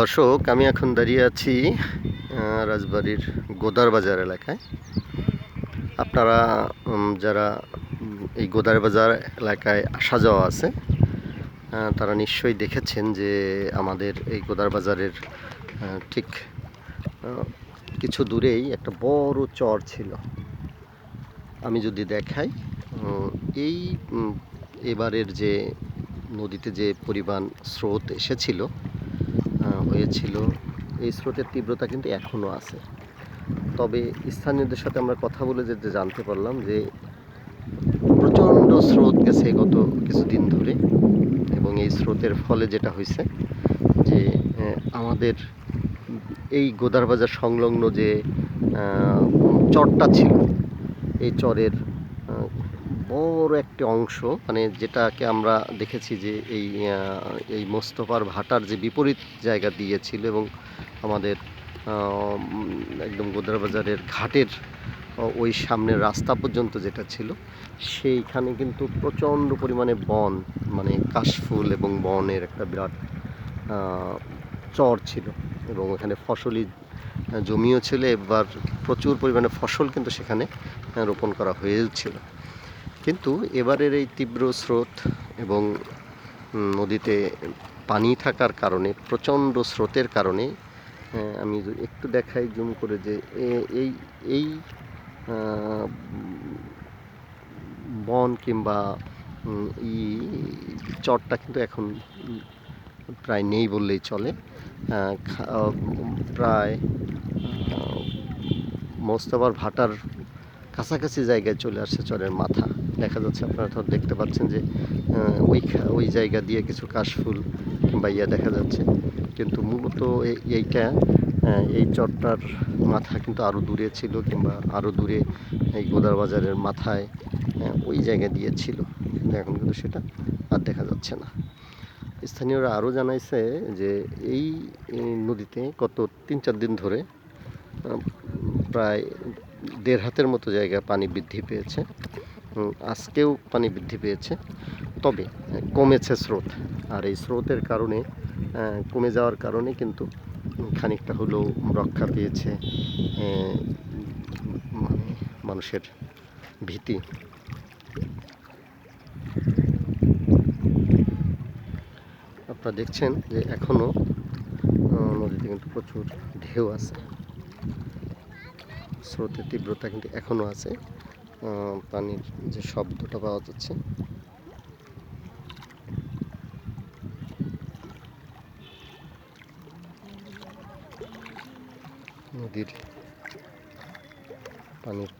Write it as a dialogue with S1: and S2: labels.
S1: দর্শক, আমি এখন দাঁড়িয়ে আছি রাজবাড়ির গোদার বাজার এলাকায়। আপনারা যারা এই গোদার বাজার এলাকায় আসা যাওয়া আছে তারা নিশ্চয়ই দেখেছেন যে আমাদের এই গোদার বাজারের ঠিক কিছু দূরেই একটা বড় চর ছিল। আমি যদি দেখাই এই এবারের যে নদীতে যে পরিমাণ স্রোত এসেছিল হয়েছিল, এই স্রোতের তীব্রতা কিন্তু এখনও আছে। তবে স্থানীয়দের সাথে আমরা কথা বলে যেতে জানতে পারলাম যে প্রচণ্ড স্রোত গেছে গত কিছুদিন ধরে এবং এই স্রোতের ফলে যেটা হয়েছে যে আমাদের এই গোদার বাজার সংলগ্ন যে চরটা ছিল, এই চরের বড় একটি অংশ মানে যেটাকে আমরা দেখেছি যে এই এই মোস্তফার ভাটার যে বিপরীত জায়গা দিয়েছিল এবং আমাদের একদম গোদার বাজারের ঘাটের ওই সামনের রাস্তা পর্যন্ত যেটা ছিল, সেইখানে কিন্তু প্রচণ্ড পরিমাণে বন মানে কাশফুল এবং বনের একটা বিরাট চর ছিল এবং ওখানে ফসলি জমিও ছিল। এবার প্রচুর পরিমাণে ফসল কিন্তু সেখানে রোপণ করা হয়েছিল। কিন্তু এবারের এই তীব্র স্রোত এবং নদীতে পানি থাকার কারণে, প্রচণ্ড স্রোতের কারণে আমি একটু দেখাই, জুম করে যে এই এই বন কিংবা ই চরটা কিন্তু এখন প্রায় নেই বললেই চলে। প্রায় মোস্তফার ভাটার কাছাকাছি জায়গায় চলে আসছে চরের মাথা। দেখা যাচ্ছে আপনারা তো দেখতে পাচ্ছেন যে ওই ওই জায়গা দিয়ে কিছু কাশফুল কিংবা ইয়া দেখা যাচ্ছে। কিন্তু মূলত এই- এইটা এই চরটার মাথা কিন্তু আরও দূরে ছিল কিংবা আরও দূরে এই গোদার বাজারের মাথায় ওই জায়গা দিয়ে ছিল। কিন্তু এখন কিন্তু সেটা আর দেখা যাচ্ছে না। স্থানীয়রা আরও জানাইছে যে, এই নদীতে গত তিন চার দিন ধরে প্রায় দেড় হাতের মতো জায়গায় পানি বৃদ্ধি পেয়েছে। আজকেও পানি বৃদ্ধি পেয়েছে। তবে কমেছে স্রোত। আর এই স্রোতের কারণে কমে যাওয়ার কারণে কিন্তু খানিকটা হলেও রক্ষা পেয়েছে মানে মানুষের ভীতি। আপনারা দেখছেন যে এখনও নদীতে কিন্তু প্রচুর ঢেউ আছে। স্রোতের তীব্রতা কিন্তু এখনও আছে। পানির যে শব্দটা পাওয়া যাচ্ছে। নদীর পানির